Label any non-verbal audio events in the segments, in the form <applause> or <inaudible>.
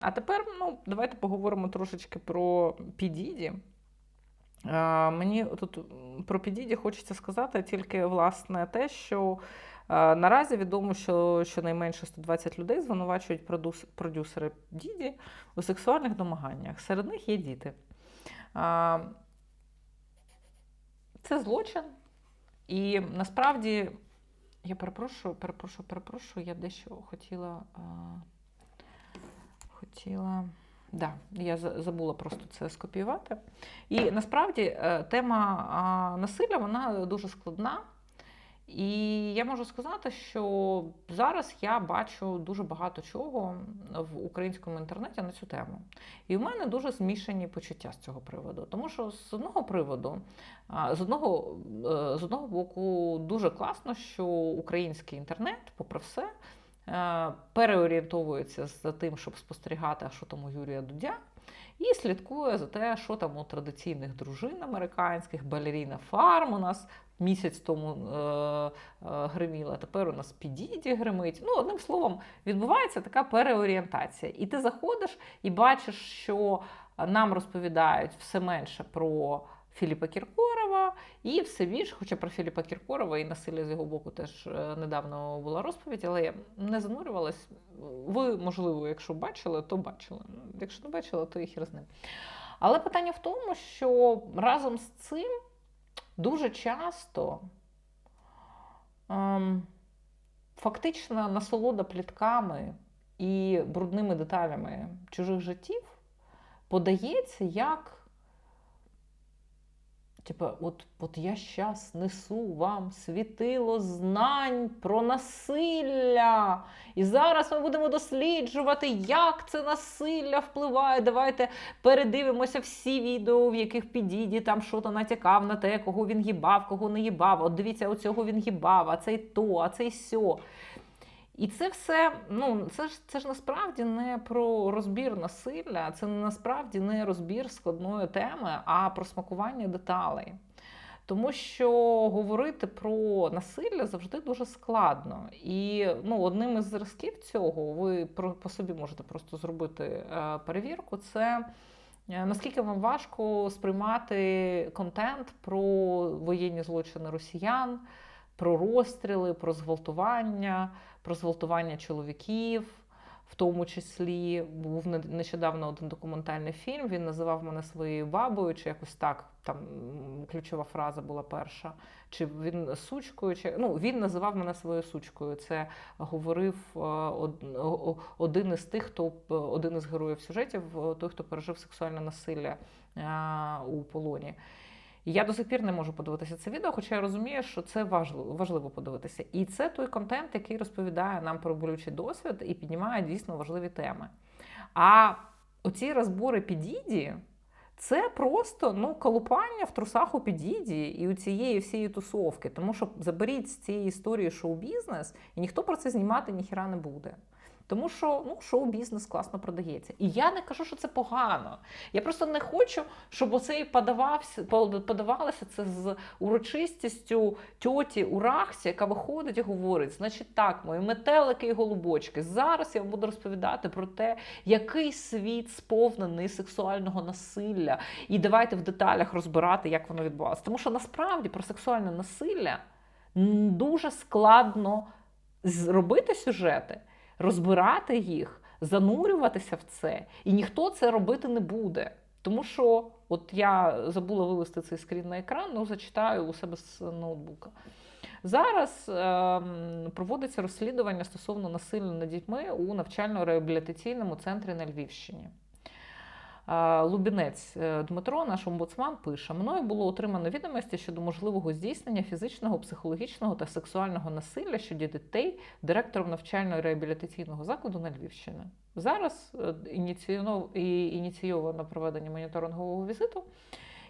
А тепер ну, давайте поговоримо трошечки про Підіді. Мені тут про Підіді хочеться сказати тільки власне те, що наразі відомо, що щонайменше 120 людей звинувачують продюсери Діді у сексуальних домаганнях. Серед них є діти. Це злочин. І насправді, я перепрошую, перепрошую, перепрошую, я дещо хотіла. Хотіла. Да, я забула просто це скопіювати. І насправді е, тема насилля вона дуже складна. І я можу сказати, що зараз я бачу дуже багато чого в українському інтернеті на цю тему. І в мене дуже змішані почуття з цього приводу. Тому що з одного приводу, з одного, е, з одного боку, дуже класно, що український інтернет, попри все, переорієнтовується за тим, щоб спостерігати, а що там у Юрія Дудя, і слідкує за те, що там у традиційних дружин американських, балеріна Фарм у нас місяць тому е, е, гриміла, тепер у нас Підіді гримить. Ну, одним словом, відбувається така переорієнтація. І ти заходиш і бачиш, що нам розповідають все менше про Філіпа І все більше, хоча про Філіпа Кіркорова і насилля з його боку теж е, недавно була розповідь, але я не занурювалась. Ви, можливо, якщо бачили, то бачили. Якщо не бачили, то і хір з ним. Але питання в тому, що разом з цим дуже часто ем, фактична насолода плітками і брудними деталями чужих життів подається як. Типа, от, от я щас несу вам світило знань про насилля. І зараз ми будемо досліджувати, як це насилля впливає. Давайте передивимося всі відео, в яких підіді там що то натякав на те, кого він їбав, кого не їбав. От дивіться, оцього він їбав, а цей то, а цей сьо. І це все, ну це ж це ж насправді не про розбір насилля, це насправді не розбір складної теми, а про смакування деталей. Тому що говорити про насилля завжди дуже складно. І ну, одним із зразків цього, ви по собі можете просто зробити е, перевірку, це е, наскільки вам важко сприймати контент про воєнні злочини росіян, про розстріли, про зґвалтування, про зґвалтування чоловіків. В тому числі був не- нещодавно один документальний фільм. Він називав мене своєю бабою, чи якось так. Там ключова фраза була перша. Чи він сучкою, чи ну він називав мене своєю сучкою. Це говорив е, од- один із тих, хто один із героїв сюжетів, е, той, хто пережив сексуальне насилля е, у полоні. Я до сих пір не можу подивитися це відео, хоча я розумію, що це важливо, важливо подивитися. І це той контент, який розповідає нам про болючий досвід і піднімає дійсно важливі теми. А оці розбори підіді. Це просто ну, колупання в трусах у підіді і у цієї всієї тусовки. Тому що заберіть з цієї історії шоу-бізнес, і ніхто про це знімати ніхіра не буде. Тому що ну, шоу-бізнес класно продається. І я не кажу, що це погано. Я просто не хочу, щоб оцей подавався, подавалося це з урочистістю тьоті у рахсі, яка виходить і говорить: значить, так, мої метелики і голубочки, зараз я вам буду розповідати про те, який світ сповнений сексуального насилля. І давайте в деталях розбирати, як воно відбувалося. Тому що насправді про сексуальне насилля дуже складно зробити сюжети, розбирати їх, занурюватися в це, і ніхто це робити не буде. Тому що, от я забула вивести цей скрін на екран, ну зачитаю у себе з ноутбука. Зараз ем, проводиться розслідування стосовно насилля над дітьми у навчально-реабілітаційному центрі на Львівщині. Лубінець е, Дмитро, наш омбудсман, пише: мною було отримано відомості щодо можливого здійснення фізичного, психологічного та сексуального насилля щодо дітей директором навчально-реабілітаційного закладу на Львівщині. Зараз е, ініційовано проведення моніторингового візиту.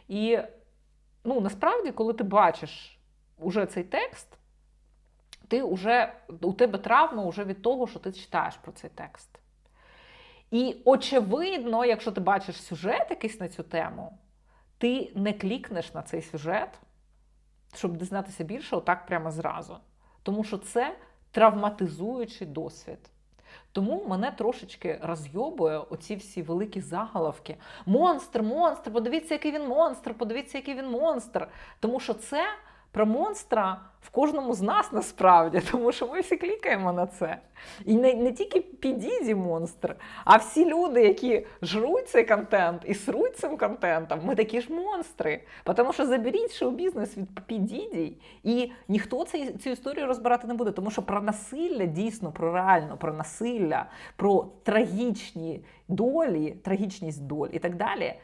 І ну, насправді, коли ти бачиш уже цей текст, ти уже, у тебе травма вже від того, що ти читаєш про цей текст. І очевидно, якщо ти бачиш сюжет якийсь на цю тему, ти не клікнеш на цей сюжет, щоб дізнатися більше, отак прямо зразу. Тому що це травматизуючий досвід. Тому мене трошечки розйобує оці всі великі заголовки. Монстр, монстр, подивіться, який він монстр, подивіться, який він монстр. Тому що це про монстра в кожному з нас насправді, <laughs> тому що ми всі клікаємо на це. І не, не тільки підіді монстр, а всі люди, які жруть цей контент і сруть цим контентом, ми такі ж монстри. Тому що заберіть шоу-бізнес від підіді, і ніхто цей, цю історію розбирати не буде, тому що про насилля дійсно про реально, про насилля, про трагічні долі, трагічність доль і так далі.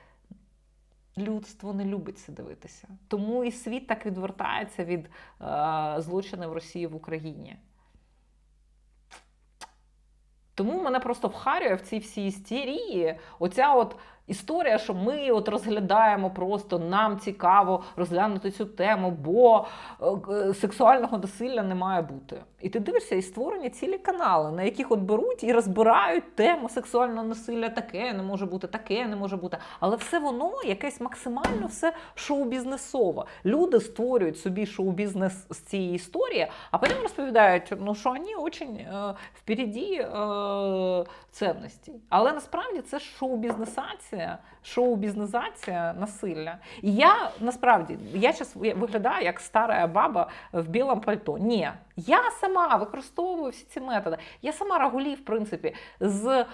Людство не любить це дивитися. Тому і світ так відвертається від е, злочинів Росії в Україні. Тому мене просто вхарює в цій всій істерії. Оця от історія, що ми от розглядаємо просто, нам цікаво розглянути цю тему, бо е, сексуального насилля не має бути. І ти дивишся, і створені цілі канали, на яких от беруть і розбирають тему сексуального насилля, таке не може бути, таке не може бути. Але все воно якесь максимально все шоу-бізнесове. Люди створюють собі шоу-бізнес з цієї історії, а потім розповідають, ну що вони дуже е, впереді е, цінностей. Але насправді це шоу-бізнесація, шоу-бізнесація насилля. І я насправді я зараз виглядаю як стара баба в білому пальто. Ні, я сама використовую всі ці методи. Я сама Рагулі, в принципі, з е,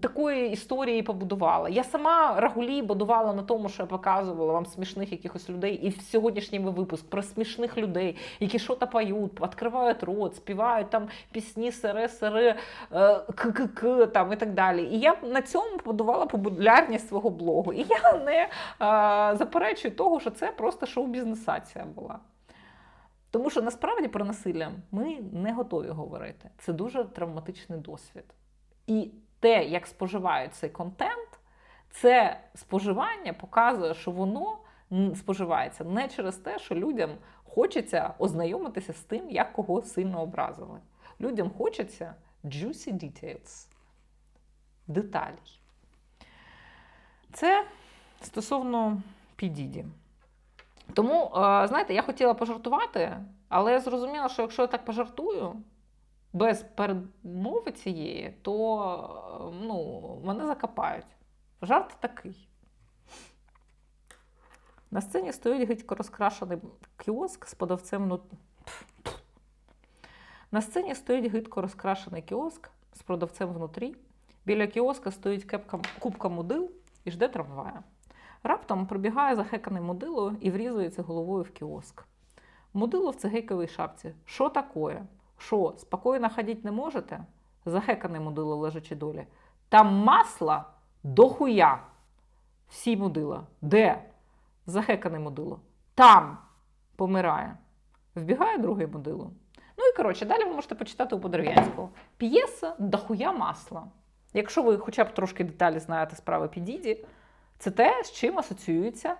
такої історії побудувала. Я сама Рагулі будувала на тому, що я показувала вам смішних якихось людей. І в сьогоднішній випуск про смішних людей, які що то поють, відкривають рот, співають там пісні сире, сире, к-к-к там і так далі. І я на цьому побудувала популярність свого блогу. І я не е, заперечую того, що це просто шоу-бізнесація була. Тому що насправді про насилля ми не готові говорити. Це дуже травматичний досвід. І те, як споживають цей контент, це споживання показує, що воно споживається не через те, що людям хочеться ознайомитися з тим, як кого сильно образили. Людям хочеться juicy details, деталей. Це стосовно підіді. Тому, е, знаєте, я хотіла пожартувати, але я зрозуміла, що якщо я так пожартую без передмови цієї, то е, ну, мене закопають. Жарт такий. На сцені стоїть гидько розкрашений кіоск з подавцем. Ну... На сцені стоїть гидко розкрашений кіоск з продавцем внутрі. Біля кіоска стоїть кепка, кубка мудил і жде трамвая. Раптом пробігає захеканий мудило і врізується головою в кіоск. Мудило в цигейковій шапці. Що такое? Що, спокійно ходити не можете? Захеканий мудило лежачи долі. Там масла дохуя. Всі мудила. Де? Захеканий мудило. Там помирає. Вбігає другий мудило. Ну і коротше, далі ви можете почитати у Подерев'янського. П'єса дохуя масла. Якщо ви хоча б трошки деталі знаєте справи Підіді, це те, з чим асоціюється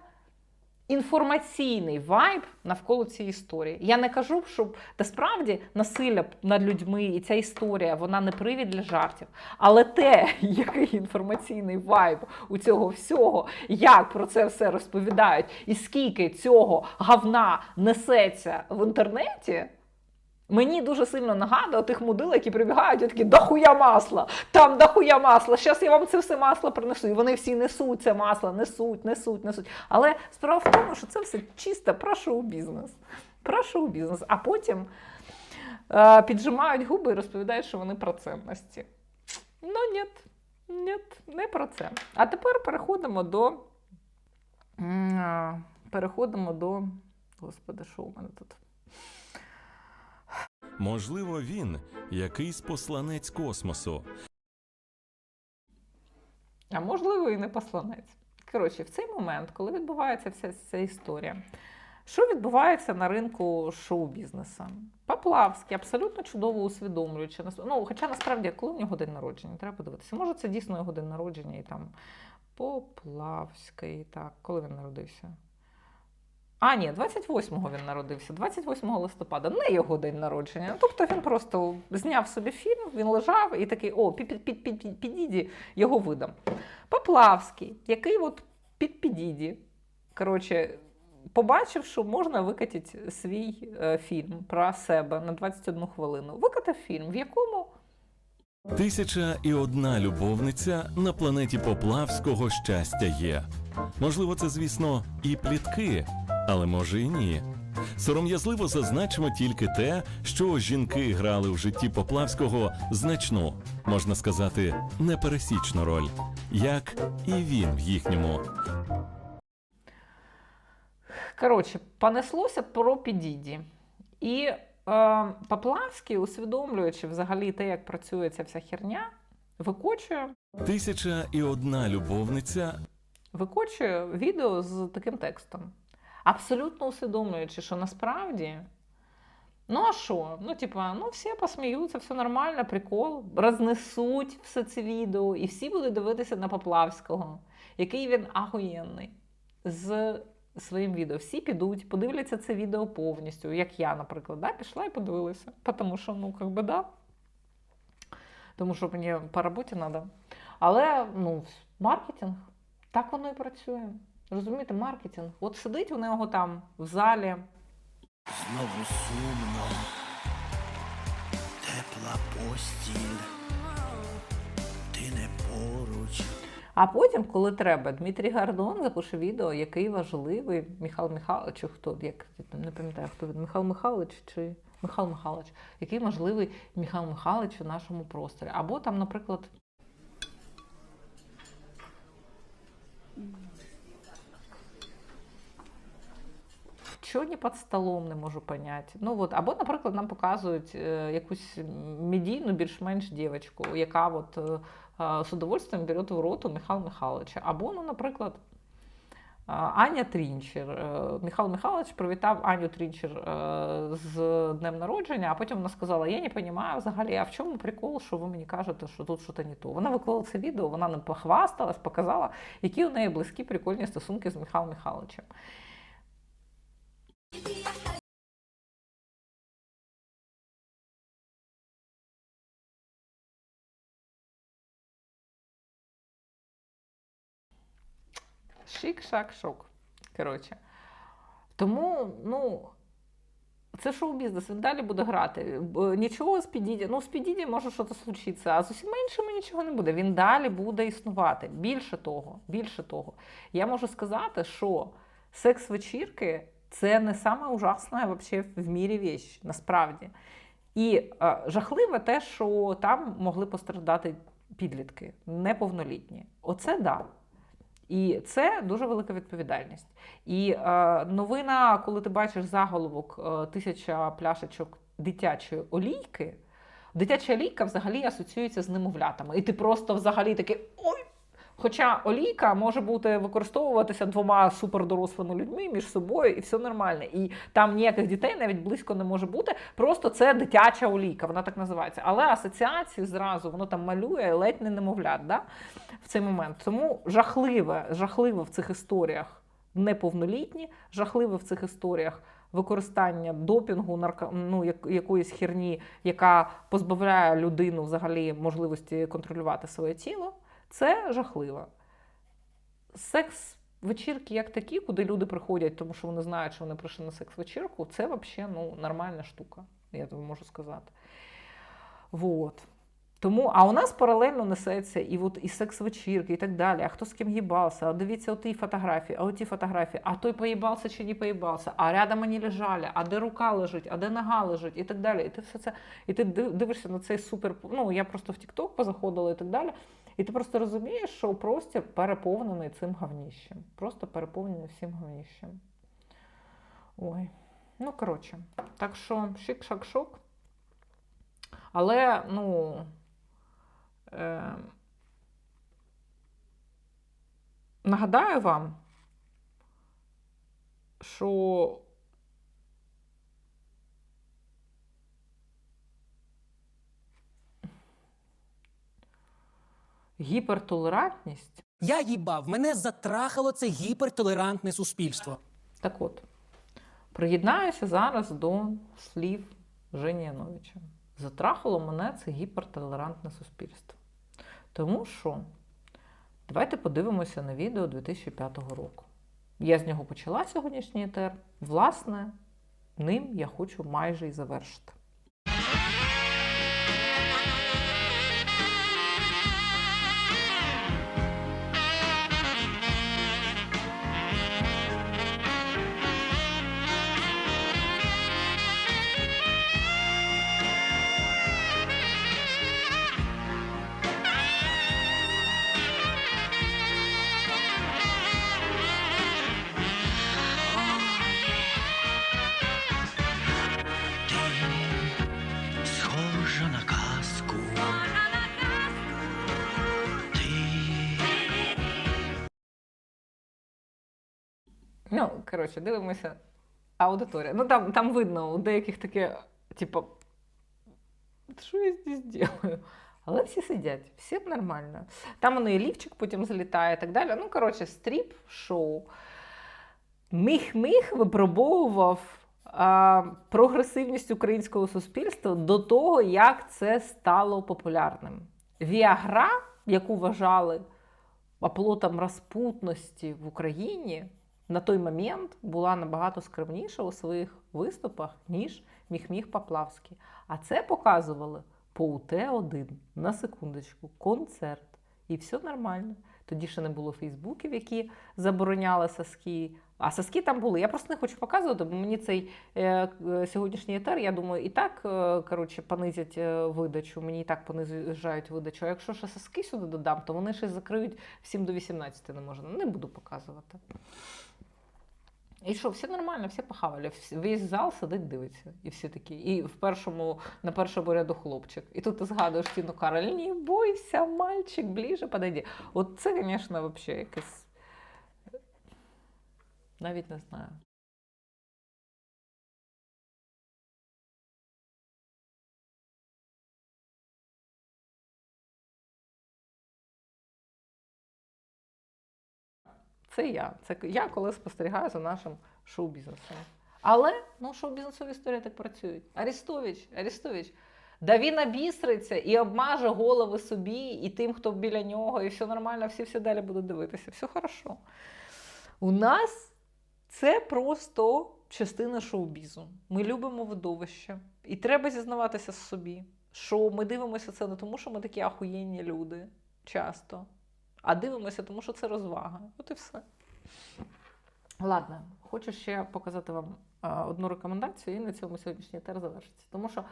інформаційний вайб навколо цієї історії. Я не кажу, щоб насправді насилля над людьми і ця історія вона не привід для жартів. Але те, <laughs> який інформаційний вайб у цього всього, як про це все розповідають, і скільки цього говна несеться в інтернеті. Мені дуже сильно нагадує тих мудил, які прибігають і такі дохуя масла, там дохуя масла, зараз я вам це все масло принесу. І вони всі несуть це масло, несуть, несуть, несуть. Але справа в тому, що це все чисто про шоу-бізнес. Про шоу-бізнес. А потім е, піджимають губи і розповідають, що вони про цінності. Ну, ні, ні, не про це. А тепер переходимо до. Переходимо до. Господи, що у мене тут? Можливо, він якийсь посланець космосу. А можливо, і не посланець. Коротше, в цей момент, коли відбувається вся ця історія, що відбувається на ринку шоу-бізнесу? Поплавський абсолютно чудово усвідомлюючи. Ну, Хоча насправді, коли в нього день народження, треба подивитися. Може, це дійсно його день народження і там Поплавський. Так, коли він народився? А, ні, 28-го він народився, 28 листопада, не його день народження. Тобто він просто зняв собі фільм, він лежав і такий, о, підіді, його видам. Поплавський, який от під підіді, коротше, побачив, що можна викатити свій е, фільм про себе на 21 хвилину. Викатав фільм, в якому Тисяча і одна любовниця на планеті Поплавського щастя є. Можливо, це, звісно, і плітки, але може і ні. Сором'язливо зазначимо тільки те, що жінки грали в житті Поплавського значну, можна сказати, непересічну роль, як і він в їхньому. Коротше, понеслося про підіді. І е, Поплавський, усвідомлюючи взагалі те, як працює ця вся херня, викочує, Тисяча і одна любовниця викочує відео з таким текстом. Абсолютно усвідомлюючи, що насправді. Ну а що? Ну, типа, ну всі посміються, все нормально, прикол. Рознесуть все це відео, і всі будуть дивитися на Поплавського, який він ахуєнний. З своїм відео. Всі підуть, подивляться це відео повністю, як я, наприклад, да, пішла і подивилася. Тому що, ну, как би, да. Тому що мені по роботі треба. Але ну, маркетинг, так воно і працює. Розумієте, маркетинг. От сидить у нього там в залі, Знову сумно, тепла постіль, ти не поруч. А потім, коли треба, Дмитрій Гордон запише відео, який важливий Михайло Михайлович, чи хто, як не пам'ятаю, хто він, Михайло Михайлович чи Михайло Михайлович, який важливий Михайло Михайлович у нашому просторі. Або там, наприклад, Що не під столом не можу поняти. Ну от, або, наприклад, нам показують е, якусь медійну, більш-менш дівчинку, яка от, е, е, з удовольствием бере в рот у Михайла Михайловича. Або, ну, наприклад, Аня Трінчер. Михайло Михайлович привітав Аню Трінчер з днем народження, а потім вона сказала: Я не розумію взагалі, а в чому прикол, що ви мені кажете, що тут щось не то. Вона виклала це відео, вона не похвасталась, показала, які у неї близькі прикольні стосунки з Михайлом Михайловичем. Шик-шак-шок. Коротше. Тому, ну, це шоу-бізнес, він далі буде грати. Нічого з Підіді, ну з Підіді може щось случитися, а з усіма іншими нічого не буде. Він далі буде існувати. Більше того, більше того, я можу сказати, що секс-вечірки це не саме ужасна вообще в мірі віч, насправді. І е, жахливе те, що там могли постраждати підлітки, неповнолітні. Оце да. І це дуже велика відповідальність. І е, новина, коли ти бачиш заголовок е, тисяча пляшечок дитячої олійки, дитяча олійка взагалі асоціюється з немовлятами. І ти просто взагалі такий ой. Хоча олійка може бути використовуватися двома супердорослими людьми між собою, і все нормально. І там ніяких дітей навіть близько не може бути. Просто це дитяча олійка, вона так називається. Але асоціації зразу воно там малює ледь не немовлят да? в цей момент. Тому жахливе, жахливе в цих історіях неповнолітні, жахливе в цих історіях використання допінгу, нарко... ну, як... якоїсь херні, яка позбавляє людину взагалі можливості контролювати своє тіло. Це жахливо. Секс. Вечірки як такі, куди люди приходять, тому що вони знають, що вони прийшли на секс-вечірку, це взагалі ну, нормальна штука, я тобі можу сказати. Вот. Тому, а у нас паралельно несеться і от і секс-вечірки, і так далі. А хто з ким їбався? А дивіться оті фотографії, а оті фотографії, а той поїбався чи не поїбався, а рядом вони лежали, а де рука лежить, а де нога лежить, і так далі. І ти все це, і ти дивишся на цей супер. Ну, я просто в TikTok позаходила і так далі. І ти просто розумієш, що простір переповнений цим говніщем. Просто переповнений всім говніщем. Ой. Ну, коротше, так що шик-шак-шок. Але, ну. Е, нагадаю вам, що гіпертолерантність Я їбав, мене затрахало це гіпертолерантне суспільство. Так от, приєднаюся зараз до слів Жені Яновича. Затрахало мене це гіпертолерантне суспільство. Тому що давайте подивимося на відео 2005 року. Я з нього почала сьогоднішній етер. Власне, ним я хочу майже і завершити. Коротше, дивимося. Аудиторія. Ну там, там видно, у деяких таке, типу, що я здесь делаю? Але всі сидять, всім нормально. Там воно і лівчик потім залітає і так далі. Ну, коротше, стріп, шоу. Міх-міх випробовував а, прогресивність українського суспільства до того, як це стало популярним. Віагра, яку вважали оплотом розпутності в Україні, на той момент була набагато скромніша у своїх виступах, ніж Міхміх Поплавський. А це показували по УТ-1 на секундочку, концерт. І все нормально. Тоді ще не було Фейсбуків, які забороняли соски. А соски там були. Я просто не хочу показувати, бо мені цей е, е, сьогоднішній етер, я думаю, і так е, коротше, понизять е, видачу. Мені і так понижають видачу. А якщо ще соски сюди додам, то вони ще закриють всім до 18 не можна. Не буду показувати. І що, все нормально, всі похавали. Весь зал сидить, дивиться. І всі такі. І в першому, на першому ряду хлопчик. І тут ти згадуєш Тіну Кароль, не бойся, мальчик, ближе подойди. От це, звісно, взагалі якесь. Навіть не знаю. Це я. Це я, коли спостерігаю за нашим шоу-бізнесом. Але ну, шоу-бізнесові історії так працюють. Арестович, Арестович. Да він обістриться і обмаже голови собі і тим, хто біля нього, і все нормально, всі все далі будуть дивитися. Все хорошо. У нас це просто частина шоу-бізу. Ми любимо видовище. І треба зізнаватися з собі, що ми дивимося це не тому, що ми такі ахуєнні люди часто, а дивимося, тому що це розвага. От і все. Ладно, хочу ще показати вам а, одну рекомендацію, і на цьому сьогоднішній етер завершиться. Тому що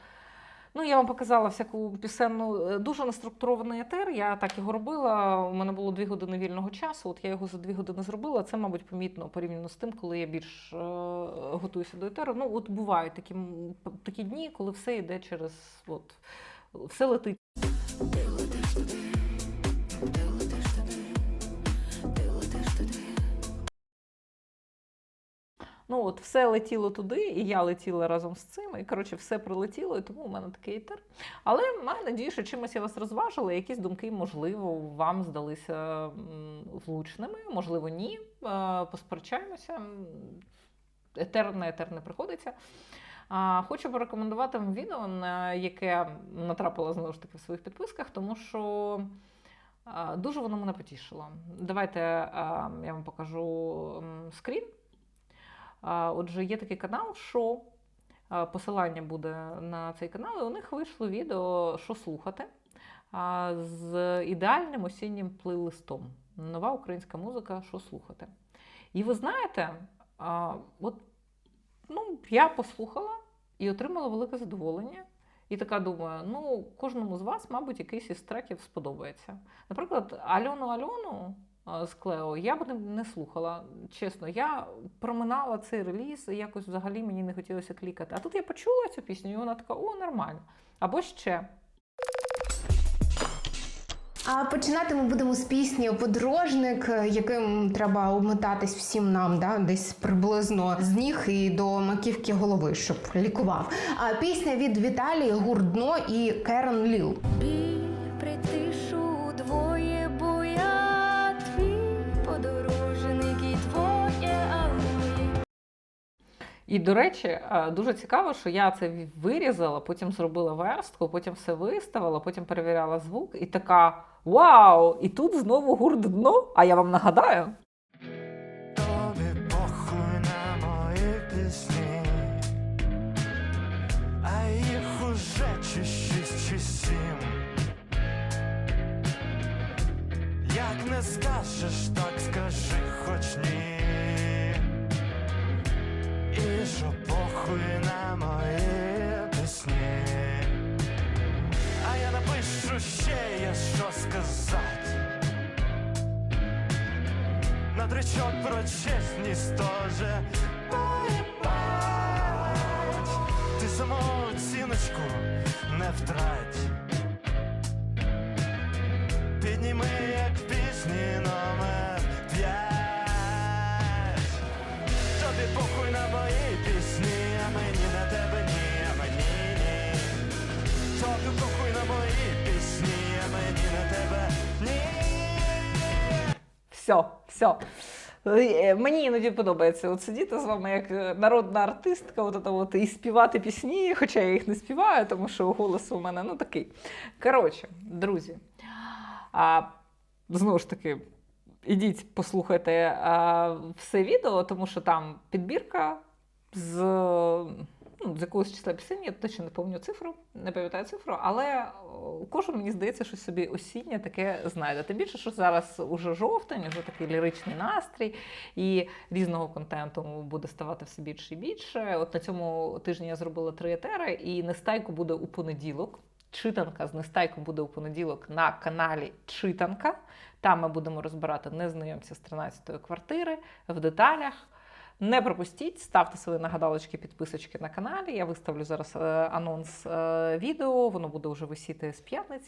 ну, я вам показала всяку пісенну, е, дуже неструктурований етер. Я так його робила. У мене було дві години вільного часу. От я його за дві години зробила. Це, мабуть, помітно порівняно з тим, коли я більш е, готуюся до етеру. Ну, от бувають такі, такі дні, коли все йде через от, все летить. Ну, от все летіло туди, і я летіла разом з цим. І коротше, все прилетіло, і тому у мене такий етер. Але маю надію, що чимось я вас розважила, якісь думки, можливо, вам здалися влучними, можливо, ні. Посперечаємося. Етер на етер не приходиться. Хочу порекомендувати вам відео, на яке натрапила знову ж таки в своїх підписках, тому що дуже воно мене потішило. Давайте я вам покажу скрін. Отже, є такий канал. А, Посилання буде на цей канал, і у них вийшло відео Що слухати з ідеальним осіннім плейлистом. Нова українська музика, що слухати. І ви знаєте, от, ну, я послухала і отримала велике задоволення. І така думаю, ну, кожному з вас, мабуть, якийсь із треків сподобається. Наприклад, Альону Альону з Клео я б не, слухала. Чесно, я проминала цей реліз, і якось взагалі мені не хотілося клікати. А тут я почула цю пісню, і вона така, о, нормально. Або ще. А починати ми будемо з пісні Подорожник, е, яким треба обмотатись всім нам, да? десь приблизно з ніг і до маківки голови, щоб лікував. А пісня від Віталії Гурдно і Керен Ліл. І, до речі, е, дуже цікаво, що я це вирізала, потім зробила верстку, потім все виставила, потім перевіряла звук, і така вау! І тут знову гурт дно. А я вам нагадаю. Тобі похуй мої пісні, а їх уже чи сім. Як не скажеш, так скажи хоч ні. Що похуй на мої пісні. А я напишу ще є що сказати. Надречок про чесність тоже поїбать Ти самооціночку не втрать Все, все. Мені іноді подобається от сидіти з вами як е, народна артистка, от, от, і співати пісні, хоча я їх не співаю, тому що голос у мене ну такий. Коротше, друзі, а, знову ж таки, ідіть, послухайте а, все відео, тому що там підбірка з, ну, з якогось числа пісень, я точно не пам'ятаю цифру, не пам'ятаю цифру, але кожен, мені здається, щось собі осіннє таке знайде. Тим більше, що зараз уже жовтень, вже такий ліричний настрій, і різного контенту буде ставати все більше і більше. От на цьому тижні я зробила три етери, і нестайку буде у понеділок. Читанка з нестайку буде у понеділок на каналі Читанка. Там ми будемо розбирати незнайомця з 13-ї квартири в деталях. Не пропустіть, ставте свої нагадалочки, підписочки на каналі. Я виставлю зараз е, анонс е, відео, воно буде вже висіти з п'ятниці.